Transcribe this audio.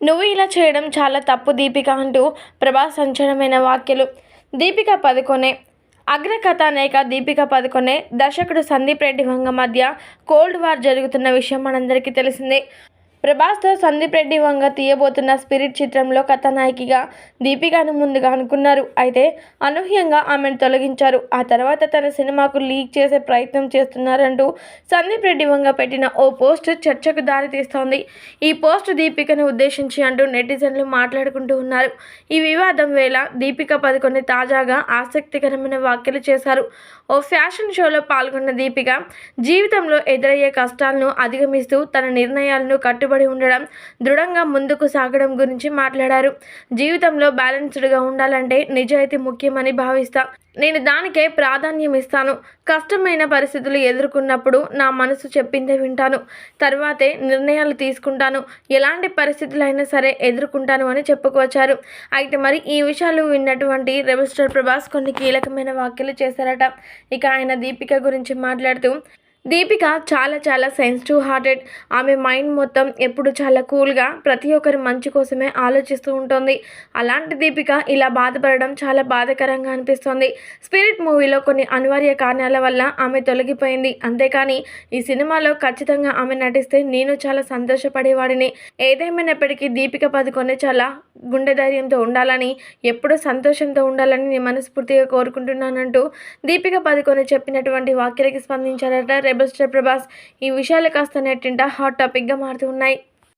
నువ్వు ఇలా చేయడం చాలా తప్పు దీపిక అంటూ ప్రభాస్ సంచలనమైన వ్యాఖ్యలు. దీపిక పదుకొనే. అగ్ర కథానాయిక దీపిక పదుకొనే. దర్శకుడు సందీప్ రెడ్డి వంగ మధ్య కోల్డ్ వార్ జరుగుతున్న విషయం మనందరికీ తెలిసిందే. ప్రభాస్తో సందీప్ రెడ్డి వంగ తీయబోతున్న స్పిరిట్ చిత్రంలో కథానాయికగా దీపికను ముందుగా అనుకున్నారు. అయితే అనూహ్యంగా ఆమెను తొలగించారు. ఆ తర్వాత తన సినిమాకు లీక్ చేసే ప్రయత్నం చేస్తున్నారంటూ సందీప్ రెడ్డి వంగ పెట్టిన ఓ పోస్ట్ చర్చకు దారితీస్తోంది. ఈ పోస్ట్ దీపికను ఉద్దేశించి అంటూ నెటిజన్లు మాట్లాడుకుంటూ ఉన్నారు. ఈ వివాదం వేళ దీపిక పదకొండు తాజాగా ఆసక్తికరమైన వ్యాఖ్యలు చేశారు. ఓ ఫ్యాషన్ షోలో పాల్గొన్న దీపిక జీవితంలో ఎదురయ్యే కష్టాలను అధిగమిస్తూ తన నిర్ణయాలను కట్టు కట్టుబడి ఉండడం దృఢంగా ముందుకు సాగడం గురించి మాట్లాడారు. జీవితంలో బ్యాలెన్స్డ్గా ఉండాలంటే నిజాయితీ ముఖ్యమని భావిస్తా. నేను దానికే ప్రాధాన్యం ఇస్తాను. కష్టమైన పరిస్థితులు ఎదుర్కొన్నప్పుడు నా మనసు చెప్పిందే వింటాను. తర్వాతే నిర్ణయాలు తీసుకుంటాను. ఎలాంటి పరిస్థితులైనా సరే ఎదుర్కొంటాను అని చెప్పుకొచ్చారు. అయితే మరి ఈ విషయాలు విన్నటువంటి రెబల్ స్టార్ ప్రభాస్ కొన్ని కీలకమైన వ్యాఖ్యలు చేశారట. ఇక ఆయన దీపిక గురించి మాట్లాడుతూ దీపిక చాలా చాలా సెన్సిటివ్ హార్టెడ్ ఆమె మైండ్ మొత్తం ఎప్పుడు చాలా కూల్గా ప్రతి ఒక్కరి మంచి కోసమే ఆలోచిస్తూ ఉంటుంది. అలాంటి దీపిక ఇలా బాధపడడం చాలా బాధాకరంగా అనిపిస్తుంది. స్పిరిట్ మూవీలో కొన్ని అనివార్య కారణాల వల్ల ఆమె తొలగిపోయింది. అంతేకాని ఈ సినిమాలో ఖచ్చితంగా ఆమె నటిస్తే నేను చాలా సంతోషపడేవాడిని. ఏదేమైనప్పటికీ దీపిక పదుకొనే చాలా గుండె ధైర్యంతో ఉండాలని ఎప్పుడూ సంతోషంతో ఉండాలని నేను మనస్ఫూర్తిగా కోరుకుంటున్నానంటూ దీపిక పదుకొని చెప్పినటువంటి వాక్యాలకి స్పందించారట రెబల్ స్టార్ ప్రభాస్. ఈ విషయాలు కాస్త నెట్టింట హాట్ టాపిక్గా మారుతూ ఉన్నాయి.